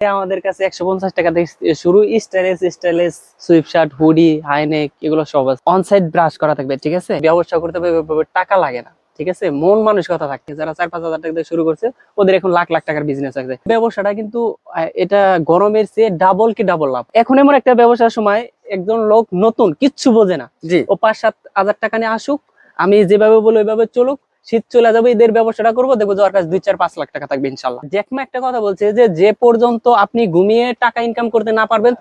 আমাদের কাছে একশো পঞ্চাশ টাকা থেকে শুরু styles styles sweatshirt hoodie high neck এগুলো সব আছে। অনসাইড ব্রাশ করা থাকবে ঠিক আছে? ব্যবসা করতে হবে টাকা লাগে না ঠিক আছে? মন মানসিকতা থাকতে যারা চার পাঁচ হাজার টাকা দিয়ে শুরু করছে ওদের এখন লাখ লাখ টাকার বিজনেস আছে ব্যবসাটা কিন্তু এটা গরমের চেয়ে ডাবল কি ডাবল লাভ? এখন এমন একটা ব্যবসার সময় একজন লোক নতুন কিচ্ছু বোঝে না। ও পাঁচ সাত হাজার টাকা নিয়ে আসুক আমি যেভাবে বলব ওইভাবে চলুক। শীত চলে যাবে এদের ব্যবসাটা করব, দেখব যার কাছে দুই চার পাঁচ লাখ টাকা থাকবে ইনশাল্লাহ। জ্যাকমা একটা কথা বলছে যে যে পর্যন্ত আপনি ঘুমিয়ে টাকা ইনকাম করতে না পারবেন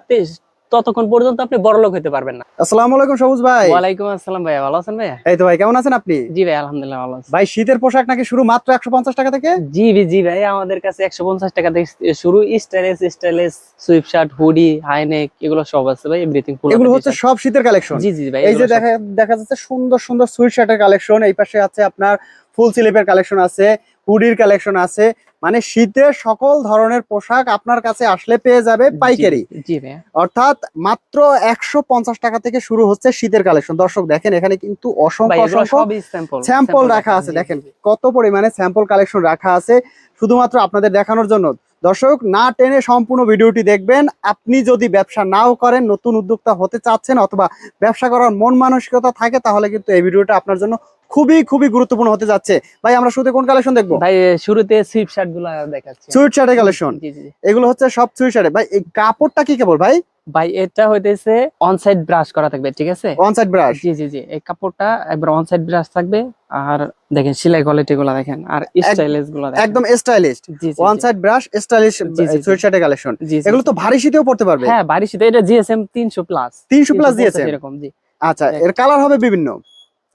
ততক্ষণ পর্যন্ত আপনি বড়লোক হতে পারবেন না। আসসালামু আলাইকুম সবুজ ভাই। ওয়ালাইকুম আসসালাম ভাইয়া ভালো আছেন ভাইয়া? এই তো ভাই কেমন আছেন আপনি? জি ভাই আলহামদুলিল্লাহ ভালো আছি। ভাই শীতের পোশাক নাকি শুরু মাত্র একশো পঞ্চাশ টাকা থেকে? জি ভাই জি ভাই আমাদের কাছে একশো পঞ্চাশ টাকা থেকে শুরু styles styles sweatshirt hoodie high neck এগুলো সব আছে ভাই এভরিথিং এগুলো হচ্ছে সব শীতের কালেকশন? জি জি ভাই এই যে দেখা দেখা যাচ্ছে সুন্দর সুন্দর সুইট শার্টের কালেকশন এই পাশে আছে আপনার ফুল স্লিপের কালেকশন আছে হুডির কালেকশন আছে। মানে শীতের সকল ধরনের পোশাক আপনার কাছে আসলে পেয়ে যাবে পাইকারি। অর্থাৎ মাত্র একশো পঞ্চাশ টাকা থেকে শুরু হচ্ছে শীতের কালেকশন দর্শক দেখেন এখানে কিন্তু অসংখ্য স্যাম্পল রাখা আছে। দেখেন কত পরিমাণে স্যাম্পল কালেকশন রাখা আছে শুধুমাত্র আপনাদের দেখানোর জন্য। দর্শক না টেনে সম্পূর্ণ ভিডিওটি দেখবেন। আপনি যদি ব্যবসা নাও করেন নতুন উদ্যোক্তা হতে চাচ্ছেন অথবা ব্যবসা করার মন মানসিকতা থাকে তাহলে কিন্তু এই ভিডিওটা আপনার জন্য খুবই খুবই গুরুত্বপূর্ণ হতে যাচ্ছে। ভাই আমরা শুরুতে কোন কালেকশন দেখব? ভাই শুরুতে সুইপ শার্টগুলো দেখাচ্ছি। সুইট শার্টের কালেকশন। এগুলো হচ্ছে সব সুইট শার্টে ভাই এই কাপড়টা কি কেবল ভাই? ভাই এটা হইতেছে অনসাইড ব্রাশ করা থাকবে ঠিক আছে? ওয়ান সাইড ব্রাশ জি জি জি এই কাপড়টা একবার অনসাইড ব্রাশ থাকবে। আর দেখেন সেলাই কোয়ালিটি গুলো দেখেন আর স্টাইলিশগুলো দেখেন। একদম stylish one side brush stylish. Suit শার্টের কালেকশন এগুলো তো ভারী শীতেও পড়তে পারবে। হ্যাঁ ভারী শীতে এটা জিএসএম 300 প্লাস 300 প্লাস দিয়েছে এরকম জি। আচ্ছা এর কালার হবে বিভিন্ন?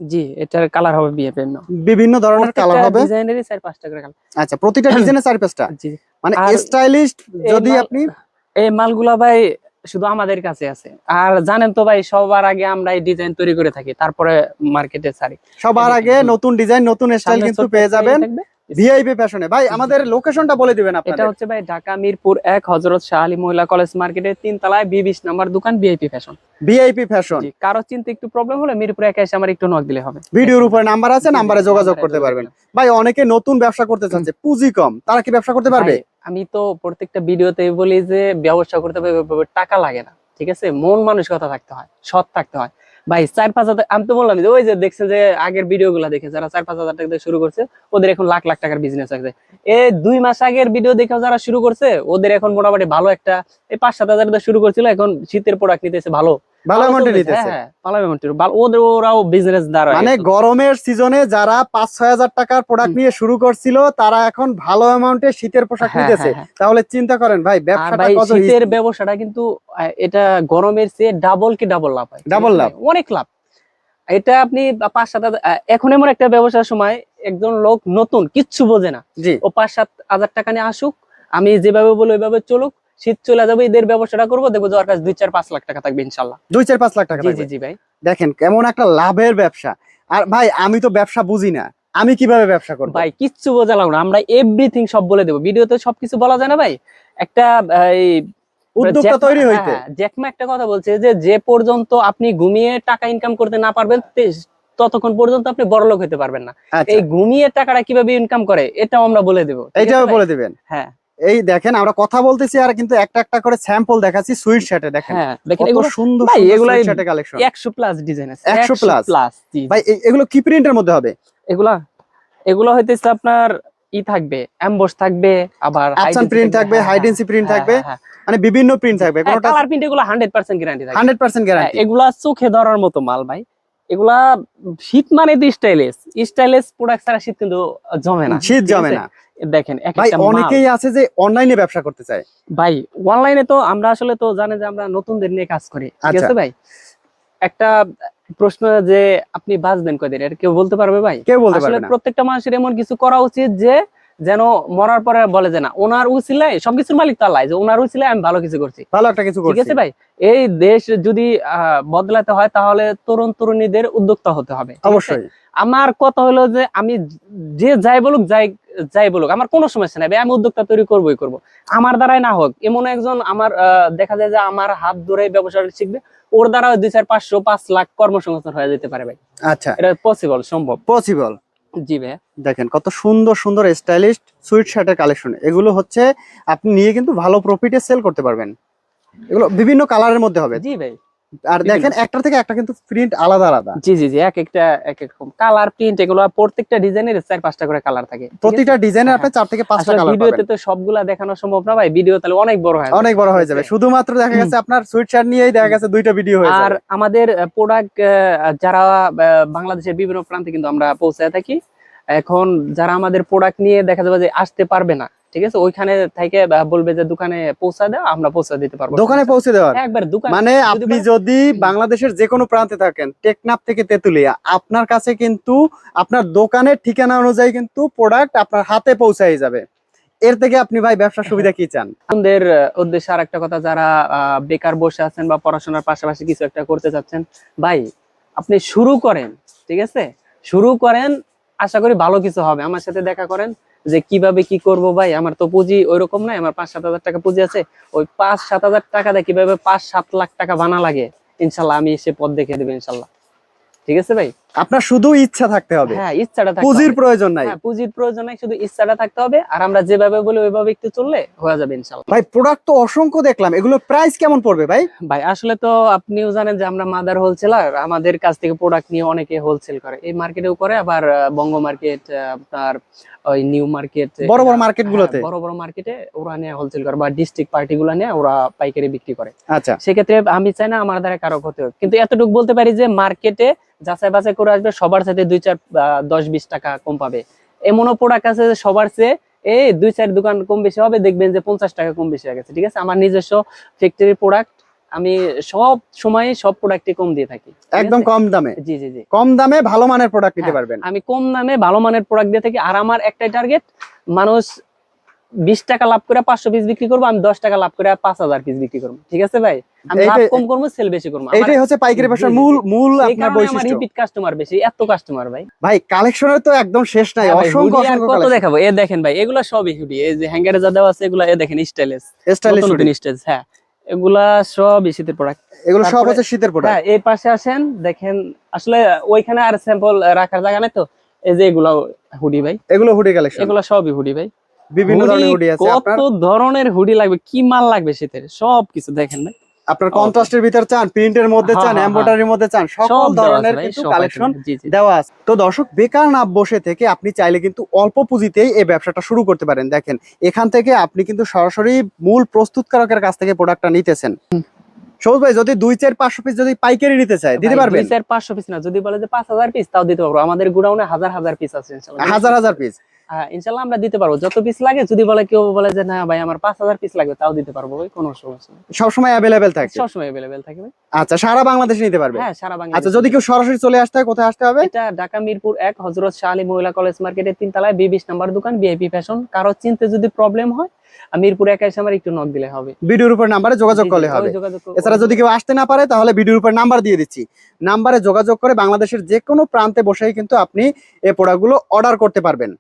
জি এটার কালার হবে বিভিন্ন বিভিন্ন ধরনের কালার হবে। ডিজাইনেরই চার পাঁচটা করে কালার আচ্ছা প্রতিটা ডিজাইনে চার পাঁচটা? জি। মানে স্টাইলিস্ট এই যদি আপনি এই মালগুলা ভাই শুধু আমাদের কাছে আছে। আর জানেন তো ভাই সবার আগে আমরা এই ডিজাইন তৈরি করে থাকি তারপরে মার্কেটে ছাড়ি। সবার আগে নতুন ডিজাইন নতুন স্টাইল কিন্তু পেয়ে যাবেন। ভিআইপি ফ্যাশনে ভাই আমাদের লোকেশনটা বলে দিবেন এটা হচ্ছে ভাই ঢাকা মিরপুর এক হজরত শাহ আলী মহিলা কলেজ মার্কেটের তিন তলায় বিশ নাম্বার দোকান বিআইপি ফ্যাশন ভিআইপি ফ্যাশন কারও চিন্তা একটু প্রবলেম হলে মিরপুরে একা এসে আমার একটু নক দিলে হবে। ভিডিওর উপরে নাম্বার আছে নাম্বারে যোগাযোগ করতে পারবেন। ভাই অনেকে নতুন ব্যবসা করতে চাচ্ছে পুঁজি কম। তারা কি ব্যবসা করতে পারবে? আমি তো প্রত্যেকটা ভিডিওতে বলি যে ব্যবসা করতে টাকা লাগে না ঠিক আছে? মন মানসিকতা থাকতে হয় সৎ থাকতে হয়। ভাই, চার, পাঁচ হাজার, আমি তো বললাম যে, ওই যে দেখছেন যে আগের ভিডিও গুলা দেখে যারা চার, পাঁচ হাজার টাকা দিয়ে শুরু করছে, ওদের এখন লাখ লাখ টাকার বিজনেস আছে। এই দুই মাস আগের ভিডিও দেখে যারা শুরু করছে, ওদের এখন মোটামুটি ভালো একটা, এই পাঁচ, সাত হাজার শুরু করছিল, এখন শীতের প্রোডাক্ট নিতেছে ভালো। ভালো অ্যামাউন্টে নিতেছে। হ্যাঁ, হ্যাঁ, ভালো ভালো ওদের ওরাও বিজনেস দাঁড়ায় মানে গরমের সিজনে যারা পাঁচ ছয় হাজার টাকার প্রোডাক্ট নিয়ে শুরু করছিল তারা এখন ভালো অ্যামাউন্টে শীতের পোশাক হ্যাঁ, নিতেছে। হ্যাঁ, হ্যাঁ। তাহলে চিন্তা করেন ভাই ব্যবসাটা কত শীতের ব্যবসাটা কিন্তু এটা গরমের চেয়ে ডাবল কি ডাবল লাভ হয়? আছে লাভ। অনেক লাভ। এটা আপনি পাঁচ সাত এখন এমন একটা ব্যবসার সময় একজন লোক নতুন কিচ্ছু বোঝে না। ও পাঁচ সাত হাজার টাকা নিয়ে আসুক আমি যেভাবে বলব ওইভাবে চলুক শীত চলে যাবে এদের ব্যবসাটা করব দেখব যে ওর কাছে দুই চার পাঁচ লাখ টাকা থাকবে ইনশাল্লাহ। দুই চার পাঁচ লাখ টাকা জি জি জি ভাই। দেখেন কেমন একটা লাভের ব্যবসা। আর ভাই আমি তো ব্যবসা বুঝি না। আমি কীভাবে ব্যবসা করব? ভাই কিচ্ছু বোঝালাম না। আমরা এভরিথিং সব বলে দেবো। ভিডিওতে সবকিছু বলা যায় না ভাই? একটা এই উদ্যোক্তা তৈরি হ্যাঁ, হইতে। হ্যাঁ, জ্যাকমা একটা কথা বলছে যে যে পর্যন্ত আপনি ঘুমিয়ে টাকা ইনকাম করতে না পারবেন ততক্ষণ পর্যন্ত আপনি বড়লোক হতে পারবেন না। আচ্ছা। এই ঘুমিয়ে টাকাটা কীভাবে ইনকাম করে এটাও আমরা বলে দেবো। ভাই? বলে দিবেন। হ্যাঁ। এই দেখেন আমরা কথা বলতেছি আর কিন্তু একটা একটা করে স্যাম্পল দেখাচ্ছি সুইট শার্টে দেখেন। হ্যাঁ দেখেন এগুলো সুন্দর ভাই, সুইট শার্টের কালেকশন একশো প্লাস ডিজাইন আছে 100 plus? প্লাস ভাই এগুলো কি প্রিন্টের মধ্যে হবে? এগুলা এগুলো হইতেছে আপনার ই থাকবে অ্যাম্বস থাকবে আবার আফসান প্রিন্ট থাকবে হাইডেন্সি প্রিন্ট থাকবে মানে বিভিন্ন প্রিন্ট থাকবে কোনটা কালার প্রিন্ট এগুলো হান্ড্রেড পার্সেন্ট গ্যারান্টি থাকে হান্ড্রেড পার্সেন্ট হ্যাঁ, গ্যারান্টি এগুলা চোখে ধরার মতো মাল ভাই। এগুলা শীত মানে তো স্টাইলিশ স্টাইলিশ প্রোডাক্ট ছাড়া শীত কিন্তু জমে না। শীত জমে না। দেখেন ভাই অনেকেই আছে যে অনলাইনে ব্যবসা করতে চায়। ভাই অনলাইনে তো আমরা আসলে তো জানেন যে আমরা নতুনদের নিয়ে কাজ করি। ঠিক আচ্ছা। আছে ভাই? একটা প্রশ্ন যে আপনি বাঁচবেন কদিন এটা কেউ বলতে পারবে ভাই? কেউ বলতে পারবে প্রত্যেকটা মানুষের এমন কিছু করা উচিত যে যেন মরার পরে বলে যে না ওনার উচিলায় সবকিছুর মালিক তো আল্লাহ যে ওনার উচিলায় আমি ভালো কিছু করছি। ভালো একটা কিছু ঠিক আছে ভাই? এই দেশ যদি বদলাতে হয় তাহলে তরুণ তরুণীদের উদ্যোক্তা হতে হবে। অবশ্যই। আমার কথা হলো যে আমি যে যাই বলুক যাই যাই বলুক আমার কোনো সমস্যা নাই আমি উদ্যোক্তা তৈরি করবোই করব। আমার দ্বারাই না হোক এমন একজন আমার দেখা যায় যে আমার হাত ধরে ব্যবসা শিখবে ওর দ্বারা দুই চার পাঁচশো পাঁচ লাখ কর্মসংস্থান হয়ে যেতে পারে ভাই। আচ্ছা। এটা পসিবল সম্ভব। পসিবল জি ভাই দেখেন কত সুন্দর সুন্দর স্টাইলিশ সুইট শার্টের কালেকশন। এগুলো হচ্ছে আপনি নিয়ে কিন্তু ভালো প্রফিটে সেল করতে পারবেন। এগুলো বিভিন্ন কালারের মধ্যে হবে। জি ভাই। আর দেখেন একটা থেকে একটা কিন্তু প্রিন্ট আলাদা আলাদা। জি জি জি এক একটা এক এক রকম। কালার প্রিন্ট এগুলো প্রত্যেকটা ডিজাইনের চার পাঁচটা করে কালার থাকে? প্রতিটা ডিজাইনে হ্যাঁ, আপনি চার থেকে পাঁচটা কালার ভিডিওতে তো সবগুলা দেখানো সম্ভব না ভাই। ভিডিও তাহলে অনেক বড় হয় অনেক বড় হয়ে যাবে। শুধুমাত্র দেখা গেছে আপনার সুইট শার্ট নিয়েই দেখা গেছে দুইটা ভিডিও হয়ে আর আমাদের প্রোডাক্ট যারা বাংলাদেশের বিভিন্ন প্রান্তে কিন্তু আমরা পৌঁছায় থাকি। এখন যারা আমাদের প্রোডাক্ট নিয়ে দেখা যাবে যে আসতে পারবে না ঠিক আছে? ওইখানে থেকে বলবে যে দোকানে পৌঁছা দাও আমরা পৌঁছা দিতে পারব। দোকানে পৌঁছে দেওয়ার? একবার দোকান মানে আপনি যদি বাংলাদেশের যে কোনো প্রান্তে থাকেন টেকনাফ থেকে তেতুলিয়া আপনার কাছে কিন্তু আপনার দোকানের ঠিকানা অনুযায়ী কিন্তু প্রোডাক্ট আপনার হাতে পৌঁছাই যাবে। এর থেকে আপনি ভাই ব্যবসার সুবিধা কি চান? আমাদের উদ্দেশ্যে আর একটা কথা যারা বেকার বসে আছেন বা পড়াশোনার পাশাপাশি কিছু একটা করতে চাচ্ছেন ভাই আপনি শুরু করেন ঠিক আছে? শুরু করেন আশা করি ভালো কিছু হবে। আমার সাথে দেখা করেন যে কীভাবে কি করব ভাই, আমার তো পুঁজি ওইরকম নাই, আমার পাঁচ সাত হাজার টাকা পুঁজি আছে। ওই পাঁচ সাত হাজার টাকা দেয় কীভাবে পাঁচ সাত লাখ টাকা বানা লাগে, ইনশাল্লাহ আমি সে পথ দেখে দেবো, ইনশাল্লাহ। ঠিক আছে ভাই? আপনার শুধু ইচ্ছা থাকতে হবে। হ্যাঁ ইচ্ছাটা পুঁজির প্রয়োজন নাই। হ্যাঁ পুঁজির প্রয়োজন নাই শুধু ইচ্ছাটা থাকতে হবে। আর আমরা যেভাবে বলি ওইভাবে একটু চললে হয়ে যাবে ইনশাল্লাহ ভাই প্রোডাক্ট তো অসংখ্য দেখলাম। এগুলো প্রাইস কেমন পড়বে ভাই? ভাই আসলে তো আপনিও জানেন যে আমরা মাদার হোলসেলার আমাদের কাছ থেকে প্রোডাক্ট নিয়ে অনেকে হোলসেল করে। এই মার্কেটেও করে আবার বঙ্গ মার্কেট আপনার ওই নিউ মার্কেট বড় বড় মার্কেট গুলোতে বড় বড় মার্কেটে ওরা নিয়ে হোলসেল করে বা ডিস্ট্রিক্ট পার্টি গুলো নিয়ে ওরা পাইকারি বিক্রি করে। আচ্ছা। সেক্ষেত্রে আমি চাই না আমার দ্বারা কারও ক্ষতি হোক। কিন্তু এতটুকু বলতে পারি যে মার্কেটে যাচাই বাছাই করে আসবে সবার সাথে দুই চার দশ বিশ টাকা কম পাবে। এমনও প্রোডাক্ট আছে যে সবার চেয়ে এই দুই চার দোকান কম বেশি হবে দেখবেন যে পঞ্চাশ টাকা কম বেশি হয়ে গেছে ঠিক আছে? আমার নিজস্ব ফ্যাক্টরি প্রোডাক্ট আমি সব সময় সব প্রোডাক্টে কম দিয়ে থাকি একদম কম দামে। জি জি জি। কম দামে ভালো মানের প্রোডাক্ট হ্যাঁ, পারবেন। আমি কম দামে ভালো মানের প্রোডাক্ট দিয়ে থাকি আর আমার একটাই টার্গেট মানুষ বিশ টাকা লাভ করে পাঁচশো পিস বিক্রি করব আমি দশ টাকা লাভ করে পাঁচ হাজার পিস বিক্রি করব। ঠিক আছে ভাই? আমি লাভ কম করব সেল বেশি করব। আমার- হচ্ছে পাইকারি ব্যবসার জি, জি, মূল মূল আপনার বৈশিষ্ট্য। রিপিট কাস্টমার বেশি এত কাস্টমার ভাই। ভাই কালেকশনের তো একদম শেষ নাই হ্যাঁ অসংখ্য আর অসংখ্য কত দেখাবো? এ দেখেন ভাই এগুলা সবই হুডি এই যে হ্যাঙ্গারে যা দেওয়া আছে এগুলা এ দেখেন স্টাইলিশ স্টাইলিশ নতুন নতুন স্টাইল হ্যাঁ। এগুলা সব শীতের প্রোডাক্ট এগুলো সব হচ্ছে শীতের প্রোডাক্ট হ্যাঁ এই পাশে আসেন দেখেন আসলে ওইখানে আর স্যাম্পল রাখার জায়গা নেই তো এই যে এগুলা হুডি ভাই। এগুলো হুডি কালেকশন এগুলা সবই হুডি ভাই। বিভিন্ন ধরনের হুডি আছে। কত ধরনের হুডি লাগবে কি মাল লাগবে শীতের সব কিছু দেখেন ভাই। আপনার কন্ট্রাস্টের ভিতর চান প্রিন্টের মধ্যে হ্যাঁ, চান হ্যাঁ, এমব্রয়ডারির মধ্যে চান সকল ধরনের কিন্তু কালেকশন দেওয়া আছে। তো দর্শক বেকার না বসে থেকে আপনি চাইলে কিন্তু অল্প পুঁজিতেই এই ব্যবসাটা শুরু করতে পারেন। দেখেন এখান থেকে আপনি কিন্তু সরাসরি মূল প্রস্তুতকারকের কাছ থেকে প্রোডাক্টটা নিতেছেন। সবুজ ভাই যদি দুই চার পাঁচশো পিস যদি পাইকারি নিতে চায় দিতে পারবেন দুই চার পাঁচশো পিস না যদি বলে যে পাঁচ হাজার পিস তাও দিতে পারব। আমাদের গোডাউনে হাজার হাজার পিস আছে হাজার হাজার পিস হ্যাঁ, ইনশাল্লাহ আমরা দিতে পারব। যত পিস লাগে যদি বলে কেউ বলে যে না ভাই আমার পাঁচ হাজার পিস লাগবে তাও দিতে পারব ভাই কোনো সমস্যা সবসময় অ্যাভেলেবেল থাকে সবসময় অ্যাভেলেবেল থাকে ভাই। আচ্ছা সারা বাংলাদেশে নিতে পারবে? হ্যাঁ সারা বাংলা আচ্ছা যদি কেউ সরাসরি চলে আসতে হয় কোথায় আসতে হবে? এটা ঢাকা মিরপুর এক হজরত শাহ আলী মহিলা কলেজ মার্কেটের তিনতলায় বি বিশ নাম্বার দোকান বিআইপি ফ্যাশন কারও চিনতে যদি প্রবলেম হয় মিরপুর একা এসে আমার একটু নক দিলে হবে। ভিডিওর উপর নাম্বারে যোগাযোগ করলে হবে। এছাড়া যদি কেউ আসতে না পারে তাহলে ভিডিওর উপর নাম্বার দিয়ে দিচ্ছি। নাম্বারে যোগাযোগ করে বাংলাদেশের যে কোনো প্রান্তে বসেই কিন্তু আপনি এই প্রোডাক্টগুলো অর্ডার করতে পারবেন।